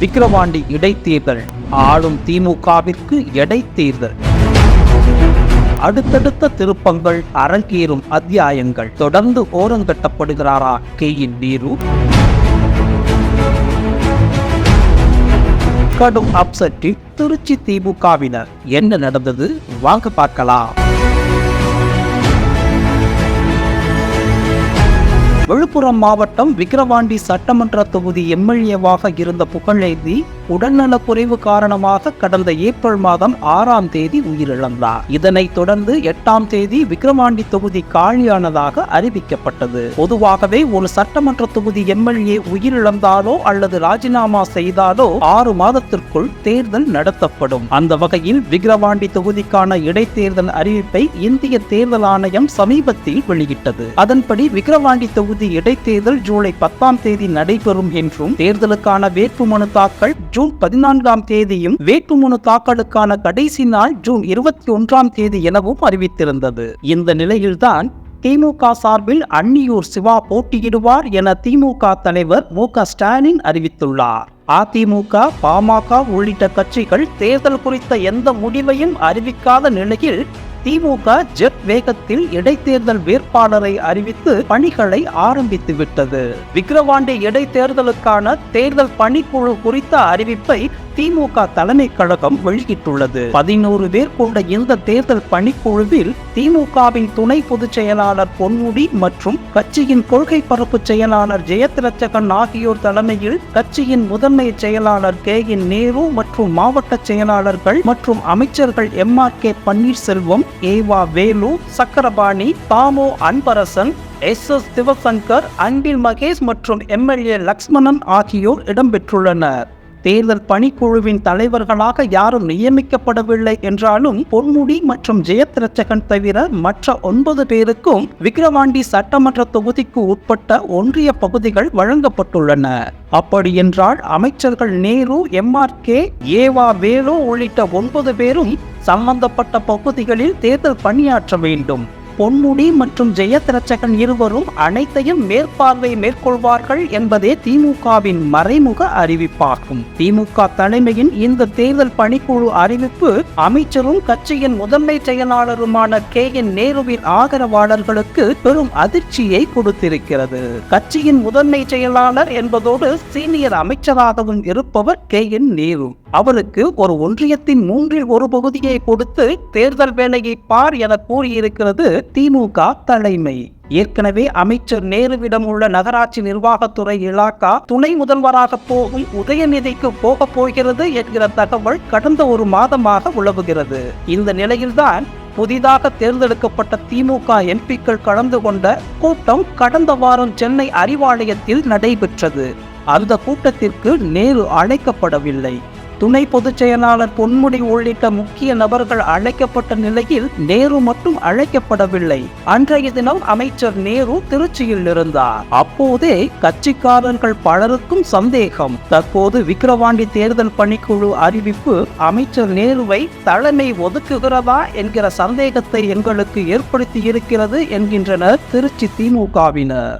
விக்கிரவாண்டி இடைத்தேர்தல். ஆளும் திமுகவிற்கு இடைத்தேர்தல் அடுத்தடுத்த திருப்பங்கள் அரங்கேறும் அத்தியாயங்கள். தொடர்ந்து ஓரங்கட்டப்படுகிறாரா கே இன் நீரு? கடும் அப்செட்டில் திருச்சி திமுகவினர். என்ன நடந்தது? வாங்க பார்க்கலாம். விழுப்புரம் மாவட்டம் விக்கிரவாண்டி சட்டமன்ற தொகுதி எம்எல்ஏவாக இருந்த புகழேந்தி உடல்நலக்குறைவு காரணமாக கடந்த ஏப்ரல் மாதம் ஆறாம் தேதி உயிரிழந்தார். இதனைத் தொடர்ந்து எட்டாம் தேதி விக்கிரவாண்டி தொகுதி காலியானதாக அறிவிக்கப்பட்டது. பொதுவாகவே ஒரு சட்டமன்ற தொகுதி எம்எல்ஏ உயிரிழந்தாலோ அல்லது ராஜினாமா செய்தாலோ ஆறு மாதத்திற்குள் தேர்தல் நடத்தப்படும். அந்த வகையில் விக்கிரவாண்டி தொகுதிக்கான இடைத்தேர்தல் அறிவிப்பை இந்திய தேர்தல் ஆணையம் சமீபத்தில் வெளியிட்டது. அதன்படி விக்கிரவாண்டி தொகுதி இடைத்தேர்தல் ஜூலை பத்தாம் தேதி நடைபெறும் என்றும் தேர்தலுக்கான வேட்புமனு தாக்கல் ஜூன் பதினான்காம் தேதியும் வேட்புமனு தாக்கலுக்கான கடைசி நாள் ஜூன் இருபத்தி ஒன்றாம் தேதி எனவும் அறிவித்திருந்தது. இந்த நிலையில்தான் திமுக சார்பில் அன்னியூர் சிவா போட்டியிடுவார் என திமுக தலைவர் மு க ஸ்டாலின் அறிவித்துள்ளார். அதிமுக பாமக உள்ளிட்ட கட்சிகள் தேர்தல் குறித்த எந்த முடிவையும் அறிவிக்காத நிலையில் திமுக ஜெட் வேகத்தில் இடைத்தேர்தல் வேட்பாளரை அறிவித்து பணிகளை ஆரம்பித்து விட்டது. விக்கிரவாண்டி இடைத்தேர்தலுக்கான தேர்தல் பணிக்குழு குறித்த அறிவிப்பை திமுக தலைமை கழகம் வெளியிட்டுள்ளது. பதினோரு பேர் கொண்ட இந்த தேர்தல் பணிக்குழுவில் திமுகவின் துணை பொதுச் செயலாளர் பொன்முடி மற்றும் கட்சியின் கொள்கை பரப்பு செயலாளர் ஜெயத்ரட்சகன் ஆகியோர் தலைமையில் கட்சியின் முதன்மை செயலாளர் கே என் நேரு மற்றும் மாவட்ட செயலாளர்கள் மற்றும் அமைச்சர்கள் M R K Panneerselvam E V Velu Sakkarapani Thamo Anbarasan S S Sivasankar Anbil Mahesh மற்றும் எம்எல்ஏ லக்ஷ்மணன் ஆகியோர் இடம்பெற்றுள்ளனர். தேர்தல் பணிக்குழுவின் தலைவர்களாக யாரும் நியமிக்கப்படவில்லை என்றாலும் பொன்முடி மற்றும் ஜெயத்ரட்சகன் தவிர மற்ற ஒன்பது பேருக்கும் விக்கிரவாண்டி சட்டமன்ற தொகுதிக்கு உட்பட்ட ஒன்றிய பகுதிகள் வழங்கப்பட்டுள்ளன. அப்படியென்றால் அமைச்சர்கள் நேரு எம்ஆர்கே ஏவா வேலு உள்ளிட்ட ஒன்பது பேரும் சம்பந்தப்பட்ட பகுதிகளில் தேர்தல் பணியாற்ற வேண்டும். பொன்முடி மற்றும் ஜெயத்ரட்சகன் இருவரும் அனைத்தையும் மேற்பார்வை மேற்கொள்வார்கள் என்பதே திமுகவின் மறைமுக அறிவிப்பாகும். திமுக தலைமையின் இந்த தேர்தல் பணிக்குழு அறிவிப்பு அமைச்சரும் கட்சியின் முதன்மை செயலாளருமான கே. என். நேருவின் ஆதரவாளர்களுக்கு பெரும் அதிர்ச்சியை கொடுத்திருக்கிறது. கட்சியின் முதன்மை செயலாளர் என்பதோடு சீனியர் அமைச்சராகவும் இருப்பவர் கே. என். நேரு. அவருக்கு ஒரு ஒன்றியத்தின் மூன்றில் ஒரு பகுதியை கொடுத்து தேர்தல் வேலையை பார் என கூறியிருக்கிறது திமுக தலைமை. ஏற்கனவே அமைச்சர் நேருவிடம் உள்ள நகராட்சி நிர்வாகத்துறை இலாக்கா துணை முதல்வராக போகும் உதயநிதிக்கு போக போகிறது என்கிற தகவல் கடந்த ஒரு மாதமாக உலவுகிறது இந்த நிலையில்தான் புதிதாக தேர்ந்தெடுக்கப்பட்ட திமுக எம்பிக்கள் கலந்து கொண்ட கூட்டம் கடந்த வாரம் சென்னை அறிவாலயத்தில் நடைபெற்றது. அந்த கூட்டத்திற்கு நேரு அழைக்கப்படவில்லை. துணை பொதுச் செயலாளர் பொன்முடி உள்ளிட்ட முக்கிய நபர்கள் அழைக்கப்பட்ட நிலையில் நேரு மட்டும் அழைக்கப்படவில்லை. அன்றைய தினம் அமைச்சர் நேரு திருச்சியில் இருந்தார். அப்போதே கட்சிக்காரர்கள் பலருக்கும் சந்தேகம். தற்போது விக்கிரவாண்டி தேர்தல் பணிக்குழு அறிவிப்பு அமைச்சர் நேருவை தலைமை ஒதுக்குகிறதா என்கிற சந்தேகத்தை எங்களுக்கு ஏற்படுத்தி இருக்கிறது என்கின்றனர் திருச்சி திமுகவினர்.